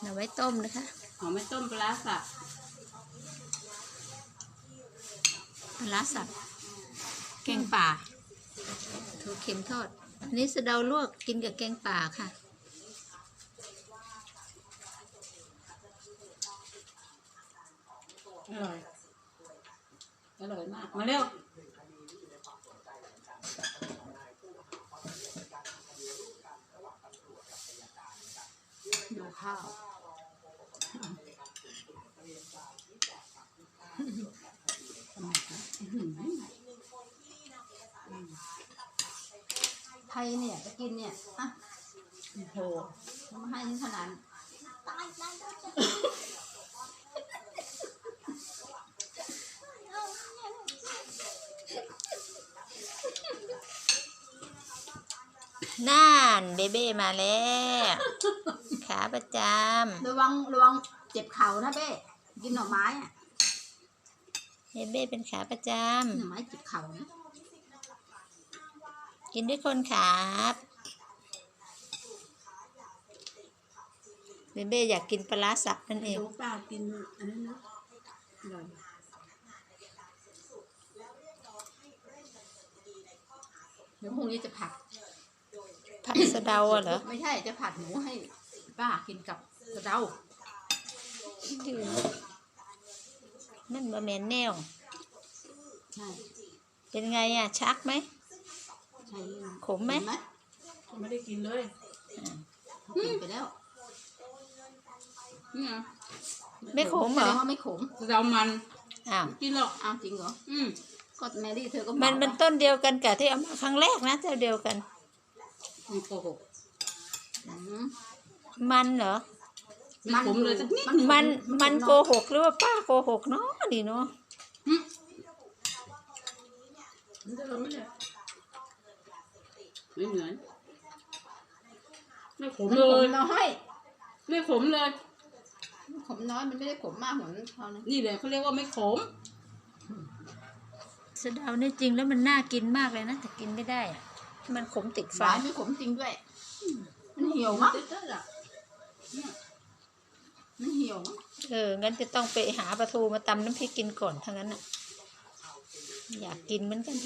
เอาไว้ต้มนะคะหอมไม่ต้มปลาร้าสับปลาร้าสับแกงป่าถั่วเค็มทอด อันนี้สะเดาลวกกินกับแกงป่าค่ะอร่อย อร่อยมาก มาเร็ว ดูข้าว ไทยเนี่ยจะกินเนี่ยอะโอ้โหทำมาให้ขนาดน่านเบเบ้มาแล้วขาประจระวังระวังเจ็บเข่านะเบ้กินหน่อไม้อะำเบเบ้เป็นขาประจหน่อไม้เจ็บเข่านะำ กินด้วยคนครับเบเบ้อยากกินปลาร้าสับนั่นเองดูป้ากินอันนั้นนะอร่อยเดี๋ยวพรุ่งนี้จะผัด ผัดสะเดาอะเหรอ ไม่ใช่จะผัดหมูให้ป้ากินกับกระเดานั่นบะแมนแนวใช่เป็นไงอะ ชักไหม ใช่ขมไหมเนไหมไม่ได้กินเลยเขากินไปแล้วนี่ไงไม่ขมเหรอแสดงว่าไม่ขมเรามันอ้าวกินหรอกอ้าวจริงเหรออืมก็แมรี่เธอก็บอกมันมันว่าต้นเดียวกันกับที่เอามาครั้งแรกนะเจ้าเดียวกันมันโกหกอืมมันเหรอไม่ขมเลยสักนิดมันมันโกหกหรือว่าป้าโกหกเนาะนี่เนาะมันจะไม่เลย ไม่เหมือน ไม่ขมมันเลขมยน้อยไม่ขมเลย มันขมน้อยมันไม่ได้ขมมากเหมือนเขานะนี่เลยเขาเรียกว่าไม่ขม สะเดาเนี่ยจริงแล้วมันน่ากินมากเลยนะแต่กินไม่ได้อะมันขมติดหฟัวานนไม่ขมจริงด้วย มันเหี่ยวมั้งเต้ๆอะมันเหี่ยวมั้งเอองั้นจะต้องไปหาปลาทูมาตำน้ำพริกกินก่อนทั้งนั้นน่ะ อยากกินเหมือนกัน